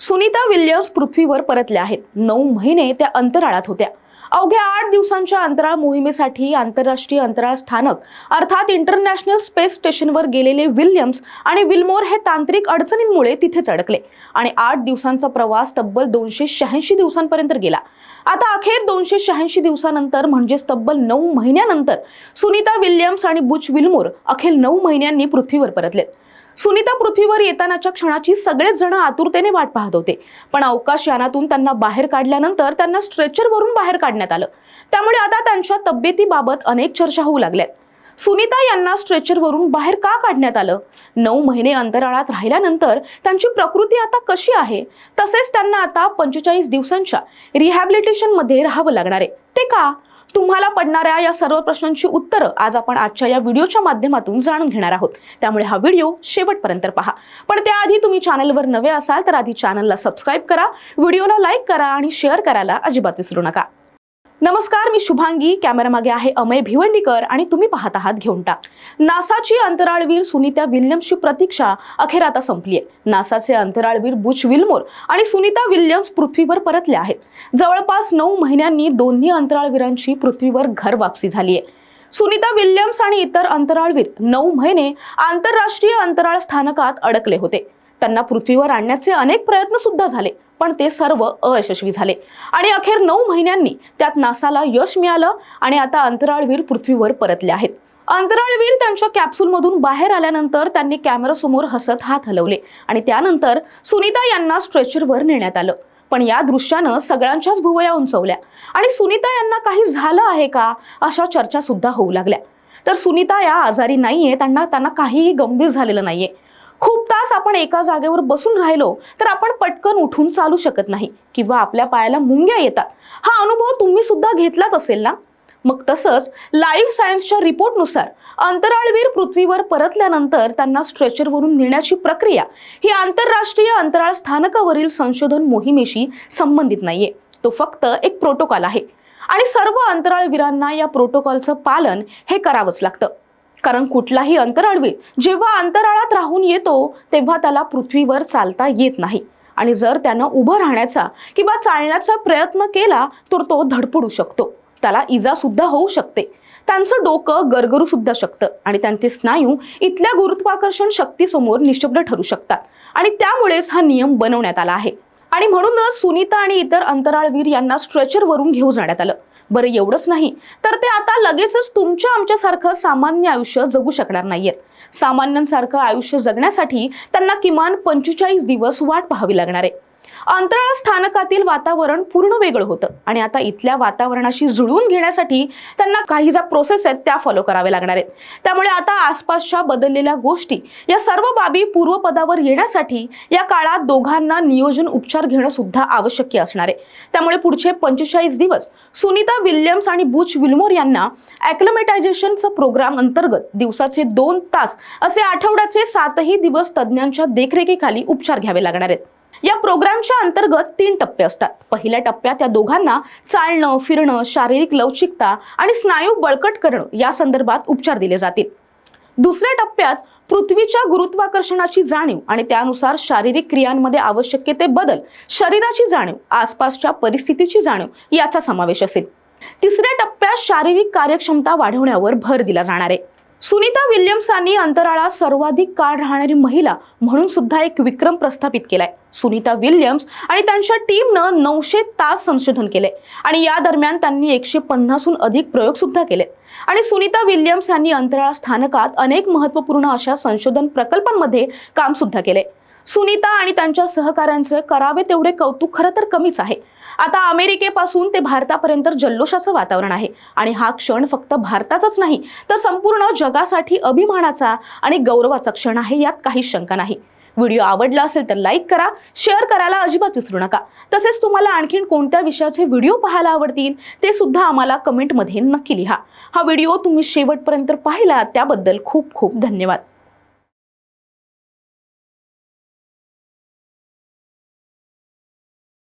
Sunita Williams पृथ्वीवर परतल्या आहेत. नऊ महिने त्या अंतराळात होत्या. अवघ्या आठ दिवसांच्या अंतराळ मोहिमेसाठी आंतरराष्ट्रीय अंतराळ स्थानक अर्थात इंटरनॅशनल स्पेस स्टेशनवर गेलेले विल्यम्स आणि विल्मोर हे तांत्रिक अडचणींमुळे तिथेच अडकले आणि आठ दिवसांचा प्रवास तब्बल दोनशे शहाऐंशी दिवसांपर्यंत गेला. आता अखेर दोनशे शहाऐंशी दिवसानंतर म्हणजेच तब्बल नऊ महिन्यानंतर सुनीता विल्यम्स आणि बुच विल्मोर अखेर नऊ महिन्यांनी पृथ्वीवर परतलेत. सुनीता पृथ्वीवर येतानाच्या क्षणाची सगळेच जण आतुरतेने वाट पाहत होते. पण अवकाश यानातून त्यांना बाहेर काढल्यानंतर त्यांना स्ट्रेचरवरून बाहेर काढण्यात आलं. त्यामुळे आता त्यांच्या तब्येतीबाबत अनेक चर्चा होऊ लागल्यात. सुनीता यांना स्ट्रेचरवरून बाहेर का काढण्यात आलं? नऊ महिने अंतराळात राहिल्यानंतर त्यांची प्रकृती आता कशी आहे? तसेच त्यांना आता पंचेचाळीस दिवसांच्या रिहॅबिलिटेशनमध्ये राहावं लागणार आहे. ते का? तुम्हाला पडणाऱ्या या सर्व प्रश्नांची उत्तरं आज आपण आजच्या या व्हिडिओच्या माध्यमातून जाणून घेणार आहोत. त्यामुळे हा व्हिडिओ शेवटपर्यंत पहा. पण त्याआधी तुम्ही चॅनलवर नवे असाल तर आधी चॅनलला सबस्क्राईब करा व्हिडिओला लाईक करा आणि शेअर करायला अजिबात विसरू नका. नमस्कार मी शुभांगी. कॅमेरामागे आहे अमय भिवंडीकर आणि तुम्ही पाहत आहात घेऊन टाक. नासाची अंतराळवीर सुनीता विल्यम्सची प्रतीक्षा अखेर आता संपली आहे नासाचे अंतराळवीर बुच विल्मोर आणि सुनीता विल्यम्स पृथ्वीवर परतले आहेत. जवळपास नऊ महिन्यांनी दोन्ही अंतराळवीरांची पृथ्वीवर घर वापसी झाली आहे सुनीता विल्यम्स आणि इतर अंतराळवीर नऊ महिने आंतरराष्ट्रीय अंतराळ स्थानकात अडकले होते. त्यांना पृथ्वीवर आणण्याचे अनेक प्रयत्न सुद्धा झाले. पण ते सर्व अयशस्वी झाले. आणि अखेर नऊ महिन्यांनी त्यात नासाला यश मिळालं आणि आता अंतराळवीर पृथ्वीवर परतले आहेत. अंतराळवीर त्यांच्या कॅप्सूलमधून बाहेर आल्यानंतर त्यांनी कॅमेरासमोर हसत हात हलवले आणि त्यानंतर सुनीता यांना स्ट्रेचरवर नेण्यात आलं. पण या दृश्यानं सगळ्यांच्याच भुवया उंचवल्या. आणि सुनीता यांना काही झालं आहे का अशा चर्चा सुद्धा होऊ लागल्या. तर सुनीता या आजारी नाहीये त्यांना त्यांना काहीही गंभीर झालेलं नाहीये. खूप तास आपण एका जागेवर बसून राहिलो तर आपण पटकन उठून चालू शकत नाही किंवा आपल्या पायाला मुंग्या येतात. हा अनुभव तुम्ही सुद्धा घेतलाच असेल ना? मग तसंच लाईफ सायन्सच्या रिपोर्टनुसार अंतराळवीर पृथ्वीवर परतल्यानंतर त्यांना स्ट्रेचरवरून नेण्याची प्रक्रिया ही आंतरराष्ट्रीय अंतराळ स्थानकावरील संशोधन मोहिमेशी संबंधित नाहीये. तो फक्त एक प्रोटोकॉल आहे. आणि सर्व अंतराळवीरांना या प्रोटोकॉलचं पालन हे करावंच लागतं. कारण कुठलाही अंतराळवीर जेव्हा अंतराळात राहून येतो तेव्हा त्याला पृथ्वीवर चालता येत नाही. आणि जर त्यानं उभं राहण्याचा किंवा चालण्याचा प्रयत्न केला तर तो धडपडू शकतो. त्याला इजा सुद्धा होऊ शकते. त्यांचं डोकं गरगरू सुद्धा शकतं आणि त्यांचे स्नायू इथल्या गुरुत्वाकर्षण शक्तीसमोर निशब्द ठरू शकतात. आणि त्यामुळेच हा नियम बनवण्यात आला आहे. आणि म्हणूनच सुनीता आणि इतर अंतराळवीर यांना स्ट्रेचरवरून घेऊन जाण्यात आलं. बरं एवढंच नाही. तर ते आता लगेचच तुमच्या आमच्यासारखं सामान्य आयुष्य जगू शकणार नाहीयेत. सामान्यांसारखं आयुष्य जगण्यासाठी त्यांना किमान पंचेचाळीस दिवस वाट पाहावी लागणार आहे. अंतराळ स्थानकातील वातावरण पूर्ण वेगळं होतं. आणि आता इथल्या वातावरणाशी जुळवून घेण्यासाठी त्यांना काही ज्या प्रोसेस आहेत त्या फॉलो कराव्या लागणार आहेत. त्यामुळे आता आसपासच्या बदललेल्या गोष्टी या सर्व बाबी पूर्वपदावर येण्यासाठी या काळात दोघांना नियोजन उपचार घेणं सुद्धा आवश्यक असणार आहे. त्यामुळे पुढचे पंचेचाळीस दिवस सुनीता विल्यम्स आणि बुच विल्मोर यांना ॲक्लमेटायझेशनचं प्रोग्राम अंतर्गत दिवसाचे दोन तास असे आठवड्याचे सातही दिवस तज्ज्ञांच्या देखरेखीखाली उपचार घ्यावे लागणार आहेत. या प्रोग्रामच्या अंतर्गत तीन टप्पे असतात. पहिल्या टप्प्यात या दोघांना चालणं फिरणं शारीरिक लवचिकता आणि स्नायू बळकट करणं या संदर्भात उपचार दिले जातील. दुसऱ्या टप्प्यात पृथ्वीच्या गुरुत्वाकर्षणाची जाणीव आणि त्यानुसार शारीरिक क्रियांमध्ये आवश्यक ते बदल शरीराची जाणीव आसपासच्या परिस्थितीची जाणीव याचा समावेश असेल. तिसऱ्या टप्प्यात शारीरिक कार्यक्षमता वाढवण्यावर भर दिला जाणार आहे. सुनीता विल्यम्सांनी अंतराळात सर्वाधिक काळ राहणारी महिला म्हणून सुद्धा एक विक्रम प्रस्थापित केलाय. सुनीता विल्यम्स आणि त्यांच्या टीमनं नऊशे तास संशोधन केले आणि या दरम्यान त्यांनी एकशे पन्नासहून अधिक प्रयोग सुद्धा केले आणि सुनीता विल्यम्स यांनी अंतराळ स्थानकात अनेक महत्त्वपूर्ण अशा संशोधन प्रकल्पांमध्ये काम सुद्धा केले सुनीता आणि त्यांच्या सहकाऱ्यांचे करावे तेवढे कौतुक खरं तर कमीच आहे. आता अमेरिकेपासून ते भारतापर्यंत जल्लोषाचं वातावरण आहे. आणि हा क्षण फक्त भारतातच नाही तर संपूर्ण जगासाठी अभिमानाचा आणि गौरवाचा क्षण आहे यात काहीच शंका नाही. व्हिडिओ आवडला असेल तर लाईक करा शेअर करायला अजिबात विसरू नका. तसेच तुम्हाला आणखीन कोणत्या विषयाचे व्हिडिओ पाहायला आवडतील ते सुद्धा आम्हाला कमेंटमध्ये नक्की लिहा. हा व्हिडिओ तुम्ही शेवटपर्यंत पाहिला त्याबद्दल खूप खूप धन्यवाद.